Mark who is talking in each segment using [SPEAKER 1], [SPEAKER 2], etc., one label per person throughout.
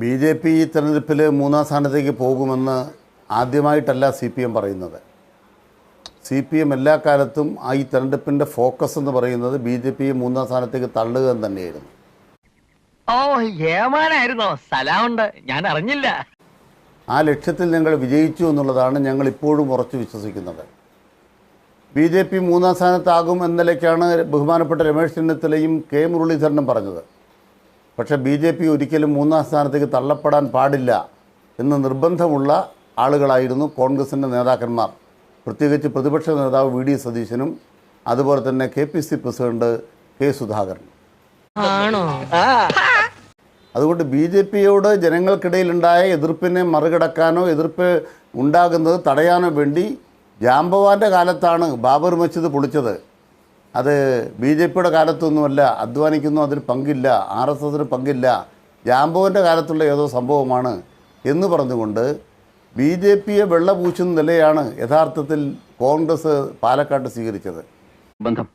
[SPEAKER 1] B J P ഈ തെരഞ്ഞെടുപ്പിൽ മൂന്നാം സ്ഥാനത്തേക്ക് പോകുമെന്ന് ആദ്യമായിട്ടല്ല സി പി എം പറയുന്നത്. സി പി എം എല്ലാ കാലത്തും ആ ഈ തെരഞ്ഞെടുപ്പിന്റെ ഫോക്കസ് എന്ന് പറയുന്നത് ബി ജെ പി മൂന്നാം സ്ഥാനത്തേക്ക് തള്ളുക എന്ന് തന്നെയായിരുന്നു.
[SPEAKER 2] ഓ ഏമാനായിരുന്നോ? സ്ഥലമുണ്ട് ഞാൻ അറിഞ്ഞില്ല.
[SPEAKER 1] ആ ലക്ഷ്യത്തിൽ ഞങ്ങൾ വിജയിച്ചു എന്നുള്ളതാണ് ഞങ്ങൾ ഇപ്പോഴും ഉറച്ചു വിശ്വസിക്കുന്നത്. ബി ജെ പി മൂന്നാം സ്ഥാനത്താകും എന്ന നിലയ്ക്കാണ് ബഹുമാനപ്പെട്ട രമേശ് ചെന്നിത്തലയും കെ മുരളീധരനും പറഞ്ഞത്. പക്ഷേ ബി ജെ പി ഒരിക്കലും മൂന്നാം സ്ഥാനത്തേക്ക് തള്ളപ്പെടാൻ പാടില്ല എന്ന് നിർബന്ധമുള്ള ആളുകളായിരുന്നു കോൺഗ്രസിന്റെ നേതാക്കന്മാർ. പ്രത്യേകിച്ച് പ്രതിപക്ഷ നേതാവ് വി ഡി സതീശനും അതുപോലെ തന്നെ K P C president K Sudhakaran.
[SPEAKER 2] ആണോ?
[SPEAKER 1] അതുകൊണ്ട് ബി ജെ പിയോട് ജനങ്ങൾക്കിടയിലുണ്ടായ എതിർപ്പിനെ മറികടക്കാനോ എതിർപ്പ് ഉണ്ടാകുന്നത് തടയാനോ വേണ്ടി ജാംബവാന്റെ കാലത്താണ് ബാബർ മസ്ജിദ് പൊളിച്ചത്. അത് ബി ജെ പിയുടെ കാലത്തൊന്നുമല്ല അധ്വാനിക്കുന്നു അതിന് പങ്കില്ല ആർ എസ് എസിന് പങ്കില്ല ജാംബോവിന്റെ കാലത്തുള്ള ഏതോ സംഭവമാണ് എന്ന് പറഞ്ഞുകൊണ്ട് ബി ജെ പിയെ വെള്ളപൂശുന്ന നിലയാണ് യഥാർത്ഥത്തിൽ കോൺഗ്രസ് പാലക്കാട്ട് സ്വീകരിച്ചത്.
[SPEAKER 3] ബന്ധം.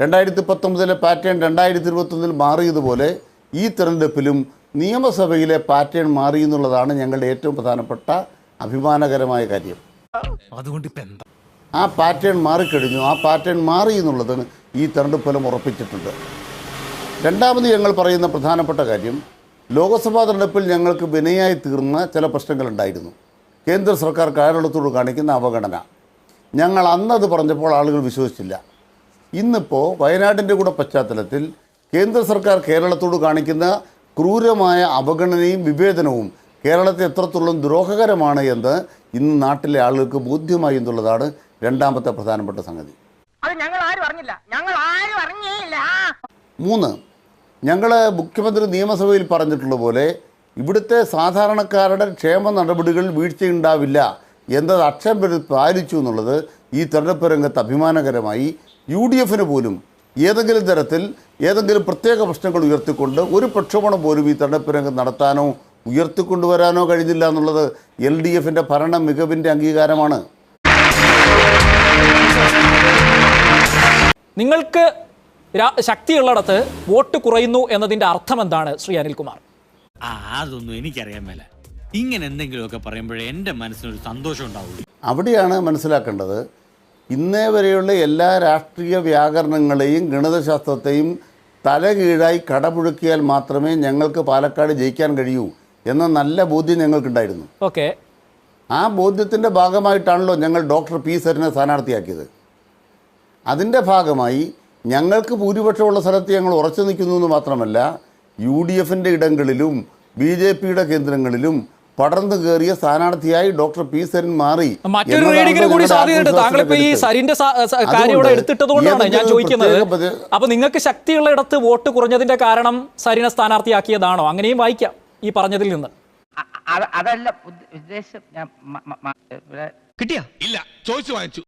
[SPEAKER 1] രണ്ടായിരത്തി പത്തൊമ്പതിലെ പാറ്റേൺ രണ്ടായിരത്തി ഇരുപത്തൊന്നിൽ മാറിയതുപോലെ ഈ തെരഞ്ഞെടുപ്പിലും നിയമസഭയിലെ പാറ്റേൺ മാറി എന്നുള്ളതാണ് ഞങ്ങളുടെ ഏറ്റവും പ്രധാനപ്പെട്ട അഭിമാനകരമായ കാര്യം.
[SPEAKER 4] അതുകൊണ്ട്
[SPEAKER 1] ആ പാറ്റേൺ മാറിക്കഴിഞ്ഞു. ആ പാറ്റേൺ മാറി എന്നുള്ളതിന് ഈ തെരഞ്ഞെടുപ്പ് ഉറപ്പിച്ചിട്ടുണ്ട്. രണ്ടാമത് ഞങ്ങൾ പറയുന്ന പ്രധാനപ്പെട്ട കാര്യം ലോക്സഭാ തെരഞ്ഞെടുപ്പിൽ ഞങ്ങൾക്ക് വിനയായി തീർന്ന ചില പ്രശ്നങ്ങളുണ്ടായിരുന്നു കേന്ദ്ര സർക്കാർ കേരളത്തോട് കാണിക്കുന്ന അവഗണന. ഞങ്ങൾ അന്നത് പറഞ്ഞപ്പോൾ ആളുകൾ വിശ്വസിച്ചില്ല. ഇന്നിപ്പോൾ വയനാടിന്റെ കൂടെ പശ്ചാത്തലത്തിൽ കേന്ദ്ര സർക്കാർ കേരളത്തോട് കാണിക്കുന്ന ക്രൂരമായ അവഗണനയും വിവേചനവും കേരളത്തെ എത്രത്തോളം ദ്രോഹകരമാണ് എന്ന് ഇന്ന് നാട്ടിലെ ആളുകൾക്ക് ബോധ്യമായി എന്നുള്ളതാണ് രണ്ടാമത്തെ പ്രധാനപ്പെട്ട സംഗതി.
[SPEAKER 2] അത് ഞങ്ങൾ ആരും അറിഞ്ഞില്ല. ഞങ്ങൾ ആരും അറിഞ്ഞില്ല.
[SPEAKER 1] മൂന്ന് ഞങ്ങൾ മുഖ്യമന്ത്രി നിയമസഭയിൽ പറഞ്ഞിട്ടുള്ള പോലെ ഇവിടുത്തെ സാധാരണക്കാരുടെ ക്ഷേമ നടപടികളിൽ വീഴ്ചയുണ്ടാവില്ല എന്നത് അക്ഷം പാലിച്ചു എന്നുള്ളത് ഈ തെരഞ്ഞെടുപ്പ് രംഗത്ത് അഭിമാനകരമായി യു ഡി എഫിന് പോലും ഏതെങ്കിലും തരത്തിൽ ഏതെങ്കിലും പ്രത്യേക പ്രശ്നങ്ങൾ ഉയർത്തിക്കൊണ്ട് ഒരു പ്രക്ഷോഭണം പോലും ഈ തെരഞ്ഞെടുപ്പ് രംഗം നടത്താനോ ഉയർത്തിക്കൊണ്ടുവരാനോ കഴിഞ്ഞില്ല എന്നുള്ളത് എൽ ഡി എഫിന്റെ ഭരണ മികവിന്റെ അംഗീകാരമാണ്.
[SPEAKER 5] നിങ്ങൾക്ക് ശക്തിയുള്ളിടത്ത് വോട്ട് കുറയുന്നു എന്നതിന്റെ അർത്ഥം എന്താണ് ശ്രീ അനിൽകുമാർ?
[SPEAKER 4] ആ അതൊന്നും എനിക്കറിയാൻ മേല. ഇങ്ങനെ എന്തെങ്കിലുമൊക്കെ പറയുമ്പോഴേ എന്റെ മനസ്സിനൊരു സന്തോഷം ഉണ്ടാവുള്ളൂ.
[SPEAKER 1] അവിടെയാണ് മനസ്സിലാക്കേണ്ടത് ഇന്നേ വരെയുള്ള എല്ലാ രാഷ്ട്രീയ വ്യാകരണങ്ങളെയും ഗണിതശാസ്ത്രത്തെയും തലകീഴായി കടപുഴുക്കിയാൽ മാത്രമേ ഞങ്ങൾക്ക് പാലക്കാട് ജയിക്കാൻ കഴിയൂ എന്ന നല്ല ബോധ്യം ഞങ്ങൾക്കുണ്ടായിരുന്നു.
[SPEAKER 5] ഓക്കെ.
[SPEAKER 1] ആ ബോധ്യത്തിന്റെ ഭാഗമായിട്ടാണല്ലോ ഞങ്ങൾ ഡോക്ടർ പി സരിനെ സ്ഥാനാർത്ഥിയാക്കിയത്. അതിന്റെ ഭാഗമായി ഞങ്ങൾക്ക് ഭൂരിപക്ഷമുള്ള സ്ഥലത്ത് ഞങ്ങൾ ഉറച്ചു നിൽക്കുന്നു എന്ന് മാത്രമല്ല യു ഡി എഫിന്റെ ഇടങ്ങളിലും ബി ജെ പിയുടെ കേന്ദ്രങ്ങളിലും പടർന്നു കയറിയ സ്ഥാനാർത്ഥിയായി ഡോക്ടർ പി സരിൻ മാറി
[SPEAKER 5] മറ്റൊരു റീഡിങ്ങിന് കൂടി സാധ്യതയുണ്ട്. താങ്കൾ ഇപ്പൊ ഈ സരിന്റെ സ- സ- കാര്യം ഇവിടെ എടുത്തിട്ടത് കൊണ്ടാണ് ഞാൻ ചോദിക്കുന്നത്. അപ്പൊ നിങ്ങൾക്ക് ശക്തിയുള്ള ഇടത്ത് വോട്ട് കുറഞ്ഞതിന്റെ കാരണം സരിനെ സ്ഥാനാർത്ഥിയാക്കിയതാണോ? അങ്ങനെയും വായിക്കാം ഈ പറഞ്ഞതിൽ നിന്ന്.
[SPEAKER 2] അതല്ല ഉദ്ദേശം ഞാൻ
[SPEAKER 6] കിട്ടിയാ? ഇല്ല ചോദിച്ചു വാങ്ങിച്ചു.